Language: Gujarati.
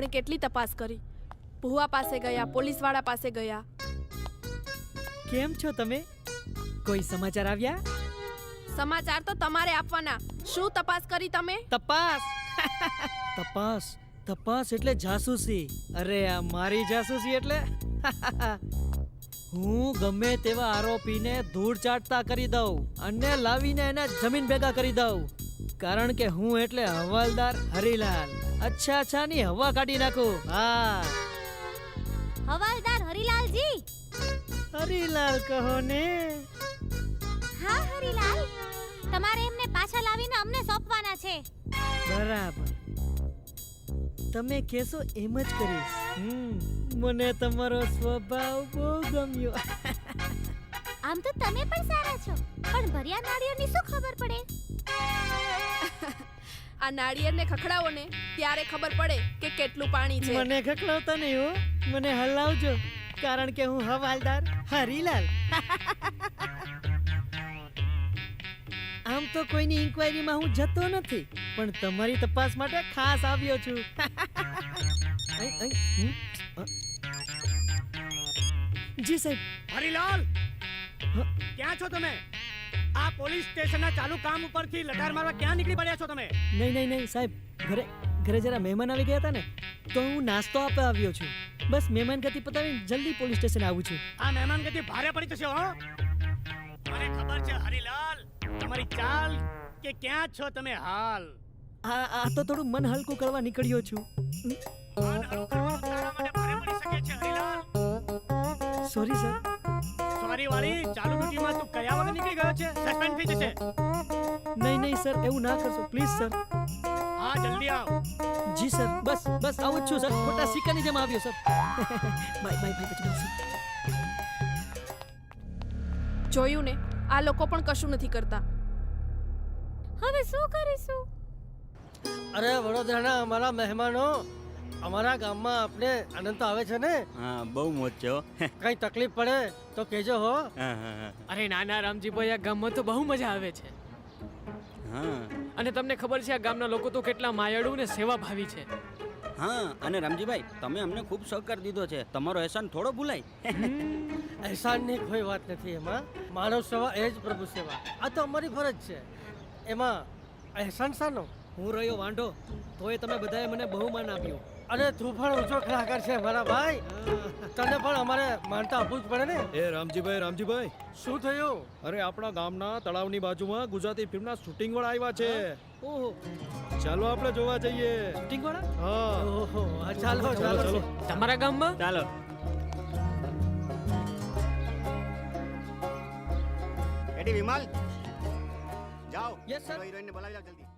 આપણે કેટલી તપાસ કરી? ભુવા પાસે ગયા પોલીસવાળા પાસે ગયા. કેમ છો તમે? કોઈ સમાચાર આવ્યા? સમાચાર તો તમારે આપવાના. શું તપાસ કરી તમે? તપાસ? તપાસ? તપાસ એટલે જાસૂસી. અરે આ મારી જાસૂસી એટલે? હું ગમે તેવા આરોપીને ધૂળ ચાટતા કરી દઉં અને લાવીને એને જમીન ભેગા કરી દઉં. કારણ કે હું એટલે હવાલદાર હરીલાલ. અચ્છા અચ્છા ની હવા કાઢી નાખો. હા. હવાલદાર હરિલાલજી. હરીલાલ કહો ને. હા હરિલાલ. તમારે એમને પાછા લાવીને અમને સોંપવાના છે. બરાબર. તમે કહેશો એમ જ કરીશ. મને તમારો સ્વભાવ બહુ ગમ્યો. આમ તો તમે પણ સારા છો. પણ ભર્યા નાળિયેરની શું ખબર પડે? આ નાળિયેરને ખખડાવો ને ત્યારે ખબર પડે કે કેટલું પાણી છે. મને ખખડાવતા નહીં હો. મને હલાવજો. કારણ કે હું હવાલદાર હરીલાલ. આમ તો કોઈની ઇન્ક્વાયરીમાં હું જતો નથી પણ તમારી તપાસ માટે ખાસ આવ્યો છું. જી સાહેબ. હરીલાલ! ક્યાં છો તમે? આ પોલીસ સ્ટેશનના ચાલુ કામ ઉપરથી લટાર મારવા ક્યાં નીકળી પડ્યા છો તમે? નહીં નહીં નહીં સાહેબ ઘરે ઘરે જરા મહેમાન આવી ગયા હતા ને તો હું નાસ્તો આપવા આવ્યો છું. બસ મહેમાન ગતિ પતાવીને જલ્દી પોલીસ સ્ટેશન આવું છું. આ મહેમાન ગતિ ભારે પડી જશે હો. મને ખબર છે હરિલાલ તમારી ચાલ કે ક્યાં છો તમે હાલ? આ આ તો થોડું મન હલકું કરવા નીકળ્યો છું. મન હળવું કરવાનું તારા ભારે પડી શકે છે હરિલાલ. Sorry sir. સોરી વાળી ચાલુ ડ્યુટીમાં તું કયા વગર નીકળી ગયો છે? સસ્પેન્ડ થઈ જશે. નહીં નહીં સર એવું ના કરશો. Please sir. હા જલ્દી આવ. જી સર. બસ બસ આવું જ છું સર. ખોટા સિક્કાની જેમ આવ્યો સર. બાય બાય બાય પછી જોયું ને? આ લોકો પણ કશું નથી કરતા. હવે શું કરીશું? અરે વડોદરાના અમારા મહેમાનો અમારા ગામમાં આપણે આનંદ તો આવે છે ને? હા બહુ મોજ છે હો. કઈ તકલીફ પડે તો કહેજો હો. હા હા હા. અરે નાના રામજીભાઈ આ ગામમાં તો બહુ મજા આવે છે. હા. અને તમને ખબર છે આ ગામના લોકો તો કેટલા માયાળુ ને સેવાભાવી છે. હા અને રામજીભાઈ તમે અમને ખૂબ સહકાર દીધો છે. તમારો એહસાન થોડો ભૂલાય. અહેસાનની કોઈ વાત નથી એમાં. માનવ સેવા એ જ પ્રભુ સેવા. આ તો અમારી ફરજ છે. એમાં અહેસાન શાનો? હું રહ્યો વાંઢો તોય તમે બધાએ મને બહુ માન આપ્યું. અને તું પણ ઊંચો કલાકાર છે મારા ભાઈ. તને પણ અમારે માનતા આપવું જ પડે ને. એ રામજીભાઈ રામજીભાઈ. શું થયું? અરે આપણા ગામના તળાવની બાજુમાં ગુજરાતી ફિલ્મના શૂટિંગ વાળા આવ્યા છે. ઓહો. ચાલો આપણે જોવા જઈએ. શૂટિંગ વાળા હા. ઓહો ચાલો ચાલો ચાલો. તમારા ગામમાં? ચાલો. એડી વિમલ? જાઓ. યસ સર હિરોઈનને બોલાવી લાવ જલ્દી.